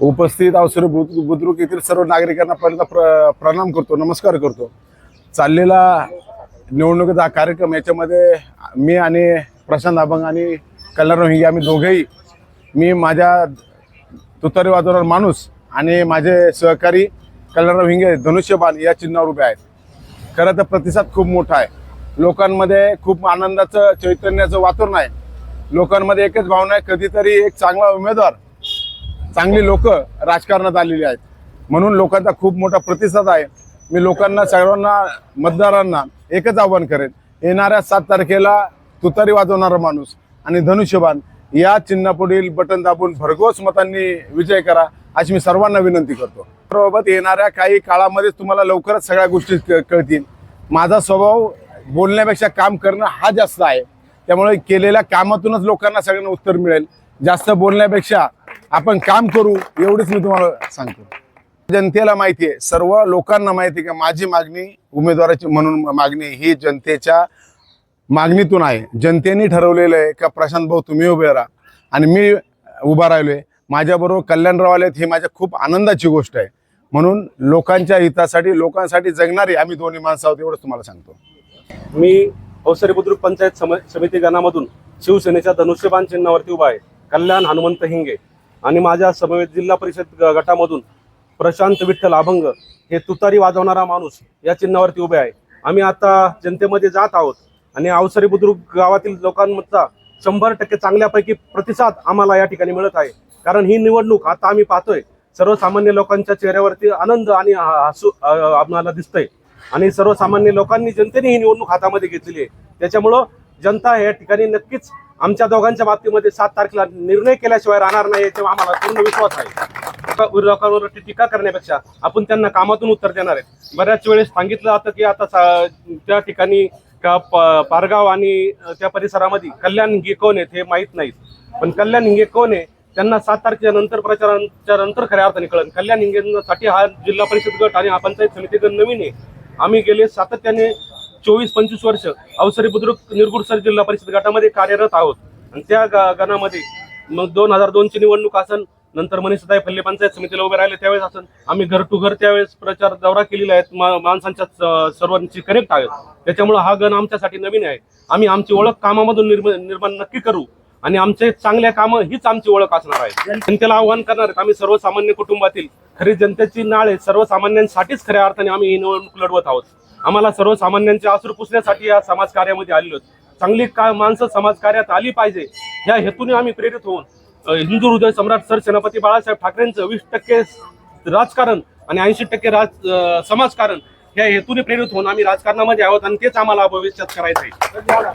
उपस्थित अवसर बुद्रुक बुद्रुक येथील सर्व नागरिकांना पहिल्यांदा प्र प्रणाम करतो नमस्कार करतो. चाललेला निवडणुकीचा कार्यक्रम याच्यामध्ये मी आणि प्रशांत अभंग आणि कल्याण हिंगे आम्ही दोघेही मी माझ्या तुतारी वाजवणार माणूस आणि माझे सहकारी कल्याणराव हिंगे धनुष्यबाण या चिन्हावर उभे आहेत. खरं तर प्रतिसाद खूप मोठा आहे. लोकांमध्ये खूप आनंदाचं चैतन्याचं वातावरण आहे. लोकांमध्ये एकच भावना आहे कधीतरी एक चांगला उमेदवार चांगली लोक राजकारणात आलेली आहेत. म्हणून लोकांचा खूप मोठा प्रतिसाद आहे. मी लोकांना सर्वांना मतदारांना एकच आव्हान करेन. येणाऱ्या सात तारखेला तुतारी वाजवणारा माणूस आणि धनुष्यबाण या चिन्हापुढील बटन दाबून भरघोस मतांनी विजय करा अशी मी सर्वांना विनंती करतो. सोबत येणाऱ्या काही काळामध्ये तुम्हाला लवकरच सगळ्या गोष्टी क- कळतील. माझा स्वभाव बोलण्यापेक्षा काम करणं हा जास्त आहे. त्यामुळे केलेल्या कामातूनच लोकांना सगळ्यांना उत्तर मिळेल. जास्त बोलण्यापेक्षा आपण काम करू एवढीच मी तुम्हाला सांगतो. जनतेला माहिती आहे सर्व लोकांना माहिती आहे की माझी मागणी उमेदवाराची म्हणून मागणी ही जनतेच्या मागणीतून आहे. जनतेने ठरवलेलं आहे का प्रशांत भाऊ तुम्ही उभे राहा. आणि मी उभा राहिलो आहे माझ्याबरोबर कल्याणराव आलेत ही माझ्या खूप आनंदाची गोष्ट आहे. म्हणून लोकांच्या हितासाठी लोकांसाठी जगणारी आम्ही दोन्ही माणसं आहोत एवढंच तुम्हाला सांगतो. मी अवसरी बुद्रुक पंचायत सम समिती गणामधून शिवसेनेच्या धनुष्यबाण चिन्हावरती उभा आहे. कल्याण हनुमंत हिंगे. आणि माझ्या समवेत जिल्हा परिषद ग- गटामधून प्रशांत विठ्ठल अभंग हे तुतारी वाजवणारा माणूस या चिन्हावरती उभे आहे. आम्ही आता जनतेमध्ये जात आहोत आणि अवसरी बुद्रुक गावातील लोकांचा शंभर टक्के चांगल्यापैकी प्रतिसाद आम्हाला या ठिकाणी मिळत आहे. कारण ही निवडणूक आता आम्ही पाहतोय. सर्वसामान्य लोकांच्या चेहऱ्यावरती आनंद आणि हसू आम्हाला दिसतंय. आणि सर्वसामान्य लोकांनी जनतेने ही निवडणूक हातामध्ये घेतलेली आहे. त्याच्यामुळं जनता या ठिकाणी नक्कीच आमच्या दोघांच्या बाबतीमध्ये सात तारखेला निर्णय केल्याशिवाय राहणार नाही याच्यावर आम्हाला पूर्ण विश्वास आहे. लोकांवर टीका करण्यापेक्षा आपण त्यांना कामातून उत्तर देणार आहे. बऱ्याच वेळेस सांगितलं जातं की आता सा- त्या ठिकाणी का प- पारगाव आणि त्या परिसरामध्ये कल्याण हिंगे कोण आहेत हे माहीत नाहीत. पण कल्याण हिंगे कोण आहे त्यांना सात तारखेच्या नंतर प्रचाराच्या नंतर खऱ्या अर्थाने कळण कल्याण हिंगेसाठी हा जिल्हा परिषद गट आणि हा पंचायत समिती गट नवीन आहे. आम्ही गेले सातत्याने चोवीस पंचवीस वर्ष अवसरी बुद्रुक निरगुडसर जिल्हा परिषद गटामध्ये कार्यरत आहोत. आणि त्या गणामध्ये मग दोन हजार दोनची निवडणूक असन नंतर मनीषताई फल्ले पंचायत समितीला उभे राहिले त्यावेळेस असन. आम्ही घर टू घर त्यावेळेस प्रचार दौरा केलेला आहे. मा- माणसांच्या स- सर्वांची कनेक्ट आहेत. त्याच्यामुळे हा गण आमच्यासाठी नवीन आहे. आम्ही आमची ओळख कामामधून निर्माण निर्माण नक्की करू. आणि आमचे चांगल्या कामं हीच आमची ओळख असणार आहे. जनतेला आव्हान करणार आम्ही सर्वसामान्य कुटुंबातील खरी जनतेची नाळ आहे. सर्वसामान्यांसाठीच खऱ्या अर्थाने आम्ही ही निवडणूक लढवत आहोत. आम्हाला सर्वसामान्यांचे आसूर पुसण्यासाठी या समाज कार्यामध्ये आलेलो. चांगली का माणसं समाज कार्यात आली पाहिजे या हेतूने आम्ही प्रेरित होऊन हिंदू हृदय सम्राट सर सेनापती बाळासाहेब ठाकरेंचं वीस टक्के राजकारण आणि ऐंशी टक्के राज समाजकारण या हेतूने प्रेरित होऊन आम्ही राजकारणामध्ये आहोत आणि तेच आम्हाला भविष्यात करायचं आहे